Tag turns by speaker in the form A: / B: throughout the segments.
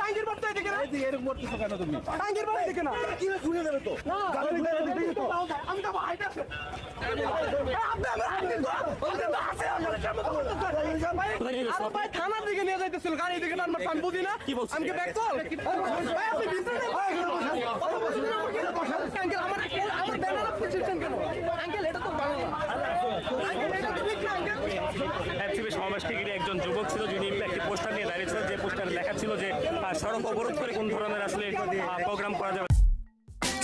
A: টাঙ্গির পর তো এদিকে না।
B: এরকম করতেছো কেন তুমি?
A: টাঙ্গির পর এদিকে না।
B: কি ঘুরে যাবে তো
A: না
B: গাড়ি ঘুরে যাবে তো
A: আমি তো হাইট আছে। থানার দিকে নিয়ে যাইতেছিল গাড়ি দিকে না? আমি বুঝি না ব্যাক কল আমার আমার ব্যানার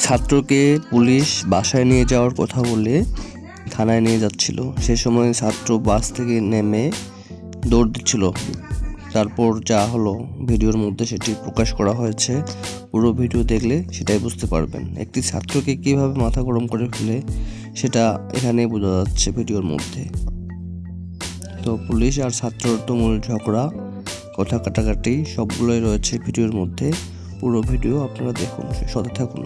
C: ছাত্রকে পুলিশ বাসায় নিয়ে যাওয়ার কথা বলে থানায় নিয়ে যাচ্ছিল। সে সময় ছাত্র বাস থেকে নেমে দৌড় দিচ্ছিল। তারপর যা হলো ভিডিওর মধ্যে সেটি প্রকাশ করা হয়েছে। পুরো ভিডিও দেখলে সেটাই বুঝতে পারবেন। একটি ছাত্রকে কীভাবে মাথা গরম করে ফেলে সেটা এখানেই বোঝা যাচ্ছে ভিডিওর মধ্যে। তো পুলিশ আর ছাত্রর তুমুল ঝগড়া, কথা কাটাকাটি সবগুলোই রয়েছে ভিডিওর মধ্যে। পুরো ভিডিও আপনারা দেখুন সাথে থাকুন।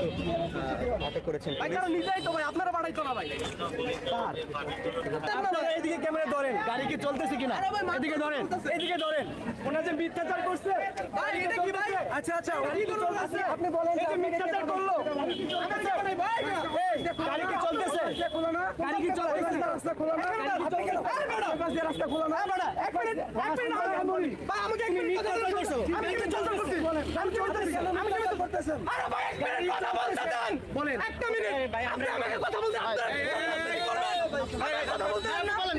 A: না ভাই
B: আটক করেছেন
A: ভাই তারা নিজেই তো ভাই আপনারা পাঠাইতো না ভাই
B: আপনারা এইদিকে ক্যামেরা ধরেন গাড়ি কি চলতেছে কিনা এদিকে ধরেন এদিকে ধরেন ওনা যে মিথ্যাচার করছে
A: ভাই এটা কি ভাই
B: আচ্ছা আচ্ছা আপনি বলেন
A: যে মিথ্যাচার করল আচ্ছা ভাই ভাই
B: গাড়ি কি চলতেছে গাড়ি কি চলতেছে রাস্তা খোলা না আপনি কেন পাশে রাস্তা খোলা না
A: এক মিনিট এক মিনিট আমাকে বলি ভাই আমাকে এক মিনিট কথা বলতে করছ আমি কি চলতে করছি আমি চলতেছি করতেছেন আরে ভাই এক মিনিট কথা বলতে দেন
B: বলেন।
A: একটা মিনিট ভাই আপনি আমাকে কথা বলতে আপনারা ভাই কথা বলতে দেন না বলেন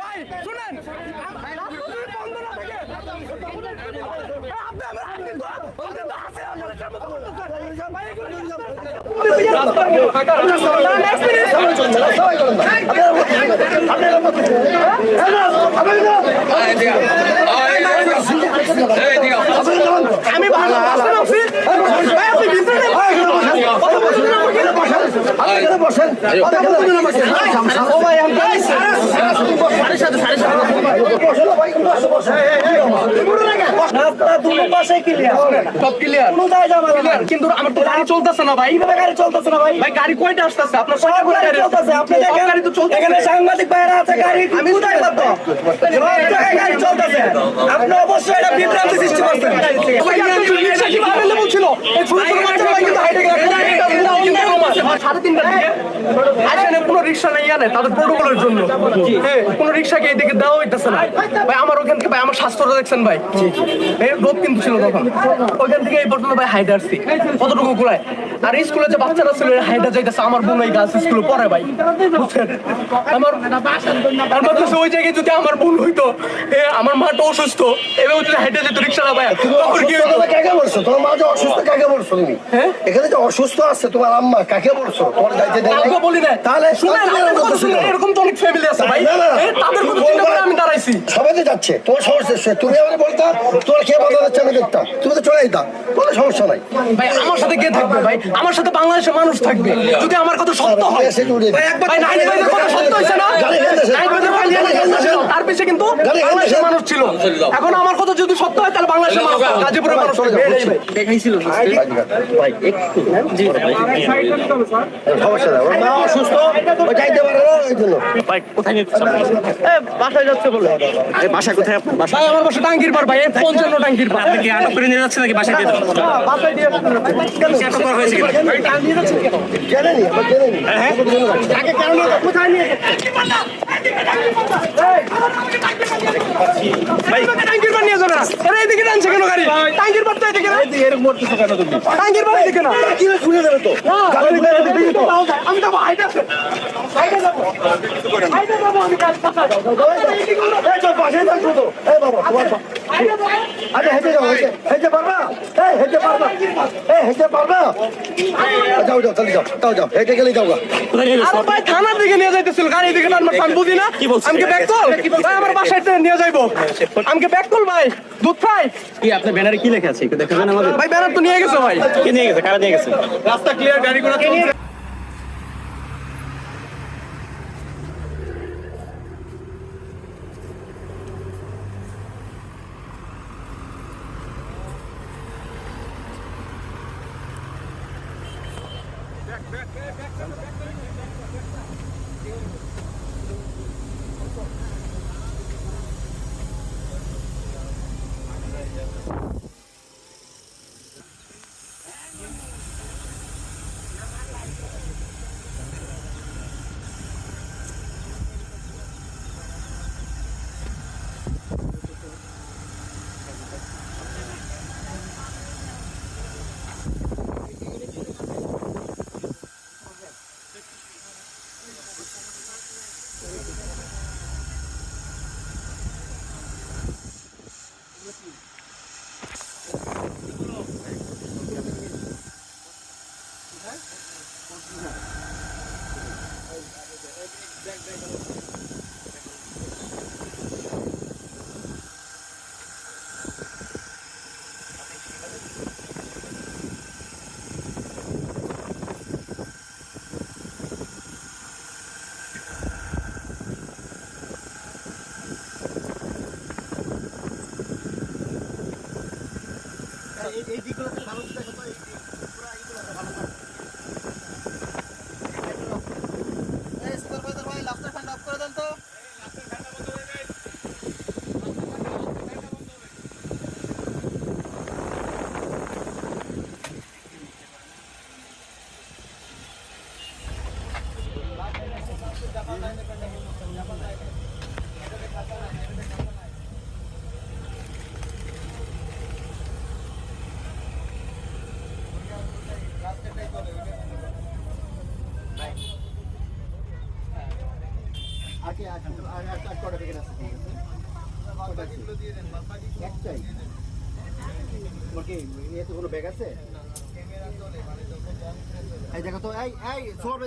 A: ভাই শুনেন রাস্তা বন্ধ না থাকে আপনি আমার দিন বলতে তো আছে আমার সামনে তো ভাই আমি ভালো রাস্তা নামছি ভাই আপনি ভিতরে
D: কিন্তু আমার তো গাড়ি চলতেছে না ভাই গাড়ি চলতেছে না ভাই ভাই গাড়ি কয়টা আসতেছে আপনার কয়টা গাড়ি চলতেছে আপনি গাড়ি তো চলতেছে এখানে সাংবাদিক ভাইরা আছে গাড়ি আমি কোথায় পাবো গাড়ি চলতেছে আপনি অবশ্যই এটা বিভ্রান্তি সৃষ্টি করছেন ছিল এই ছোট ছোট বাচ্চারা ভাই কিন্তু হাইটে গেছে সাড়ে তিনটার দিকে কোনো রিক্সা নাই জানে তাদের প্রোটোকলের জন্য। হ্যাঁ কোনো রিক্সাকে এদিকে দেওয়া হইতেছে না। ভাই আমার ওখান থেকে ভাই আমার স্বাস্থ্যটা দেখছেন ভাই। এই রোদ কিন্তু ছিল তখন। ওইখান থেকে এই পর্যন্ত ভাই হাইটে আসছি। কতটুকু কুলায়? আর স্কুলে যে বাচ্চারা ছিল হাইটে যাইতেছে। আমার বোন এই গাছ স্কুলে পড়ে ভাই। বুঝছেন? আমার ওই জায়গায় যদি আমার বোন হইতো আমার মাটা অসুস্থ এভাবে যদি হাইটে যেত রিক্সা না ভাই তখন কি
E: কাকে বলছো? তোমার মা যে অসুস্থ কাকে বলছো তুমি? এখানে যে অসুস্থ আছে তোমার আম্মা কাকে বলছো তোমার দায়িত্ব দেয়
D: কাউকে বলি না
E: তাহলে
D: শুনেন
E: তাহলে
D: আমার কথা
E: বলতেছো
D: শুনেন।
E: কেন?
D: এরকম তো অনেক ফ্যামিলি আছে ভাই।
E: না, না,
D: এ, তাদের কথা চিন্তা করে আমি দাঁড়াইছি।
E: সবাই যাচ্ছে। তোমার সমস্যা সে- তুমি আমাকে বলতাম তোমার খেয়ে বাধা যাচ্ছে আমি দেখতাম। তুমি তো চলে যেতাম কোনো সমস্যা নাই।
D: ভাই আমার সাথে কে থাকবে ভাই? আমার সাথে বাংলাদেশের মানুষ থাকবে। যদি আমার কথা সত্য হয় ভাই নাইন কথা সত্য না? তার পিছে কিন্তু বাংলাদেশের মানুষ ছিল। এখন আমার কথা যদি সত্য হয় তাহলে বাংলাদেশের মানুষ গাজীপুরের মানুষ।
E: ভাই, একটু, হ্যাঁ? সমস্যা নাই। ওর মা অসুস্থ ও যাইতে পারে না ওই জন্য।
F: ভাই কোথায় নিয়ে যাচ্ছে আপনাকে?
D: এ, বাসায় যাচ্ছে বলে।
F: এই বাসা কোথায় আপনার বাসা
D: ভাই আমার বাসা টাঙ্গির পার ভাই এই পঞ্চান্ন টাঙ্গির পার
F: আপনি কি আটক করে নিয়ে যাচ্ছেন নাকি বাসায় দিয়ে
D: বাসায় দিয়ে
F: কি আটক করা হয়েছে কিনা?
E: জেনে নি আমার জেনে নি
D: ভাই টাঙ্গির পার নিয়ে যাবে না। এরা এদিকে টানছে কেন গাড়ি? টাঙ্গির পার তো এদিকে না।
B: এরকম করতেছো কেন তুমি?
D: টাঙ্গির পার এদিকে না।
E: কি তো?
D: আমি যাব হাইটে আছে হাইটে যাব হাইটে যাব আমি কাজ
E: পাশে তো বাবা তোমার আরে হেঁটে যাও হেঁটে হেঁটে পারবা এই হেঁটে পারবা এই হেঁটে পারবা যাও যাও তাহলে যাও যাও যাও হেঁটে গেলে যাও গা
F: কোথায় নিয়ে যাচ্ছেন?
D: আরে ভাই থানার দিকে নিয়ে যাইতেছিল গাড়ি দিকে না বুঝি ব্যাক কল ভাই আমার বাসায় তো নিয়ে যাইবো আমি ব্যাক কল ভাই দুধ খাই
F: কি আপনার ব্যানারে কি লেখা আছে একটু দেখাবেন আমাদের
D: ভাই ব্যানার তো নিয়ে গেছে ভাই
F: কে নিয়ে গেছে কারা নিয়ে গেছে
B: রাস্তা ক্লিয়ার গাড়ি ঘোড়া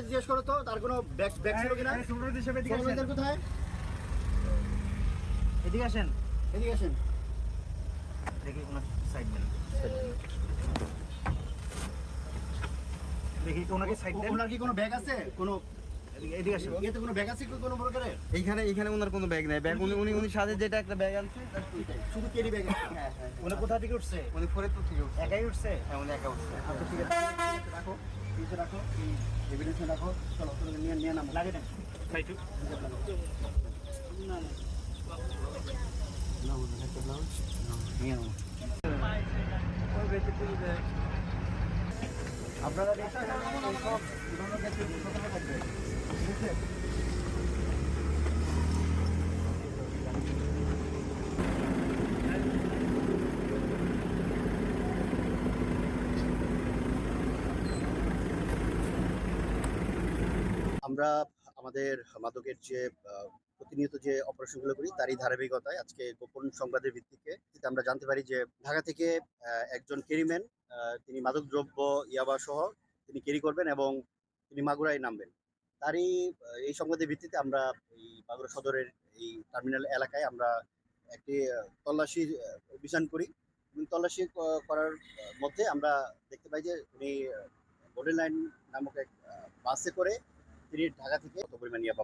E: জিজ্ঞেস করো তো তার কোনো ব্যাগ ব্যাগ ছিল কিনা কোথায়
B: এদিকে আসেন
E: এদিকে আসেন
B: দেখি ওনার সাইড দেন দেখি ওনাকে সাইড দেন।
E: ওনার কি কোনো ব্যাগ আছে? কোনো
B: এদিকে- এদিকে আসেন।
E: কোনো ব্যাগ আছে কোনো প্রকারের
A: এইখানে এইখানে ওনার কোনো ব্যাগ নাই। ব্যাগ উনি উনি উনি সাথে যেটা একটা ব্যাগ আনছে
E: শুধু কেরি ব্যাগ হ্যাঁ হ্যাঁ
B: উনি কোথা থেকে উঠছে?
A: উনি ফরিদপুর থেকে উঠছে।
B: একাই উঠছে?
A: হ্যাঁ উনি একা উঠছে।
E: আচ্ছা ঠিক আছে। রাখো নিচে রাখো এই এভিডেন্স রাখো। চলো তুমি নিয়ে নিয়ে নামো।
B: লাগে দেন সাইটু
E: নিয়ে নামো আপনারা দেখছেন? এই সব বিভিন্ন ক্ষেত্রে সতর্ক থাকবেন ঠিক আছে আমরা আমাদের মাদকের যে প্রতিনিয়ত যে অপারেশনগুলো করি তারই ধারাবাহিকতায় আজকে গোপন সংবাদের ভিত্তিতে আমরা জানতে পারি যে, ঢাকা থেকে একজন ক্যারিম্যান তিনি মাদক দ্রব্য ইয়াবা সহ তিনি ক্যারি করবেন এবং তিনি মাগুরায় নামবেন। তারই এই সংবাদের ভিত্তিতে আমরা এই মাগুরা সদরের এই টার্মিনাল এলাকায় আমরা একটি তল্লাশি অভিযান করি। তল্লাশি করার মধ্যে আমরা দেখতে পাই যে, উনি গোল্ডেন লাইন নামক এক বাসে করে ঢাকা থেকে কত পরিমাণ ইয়াবা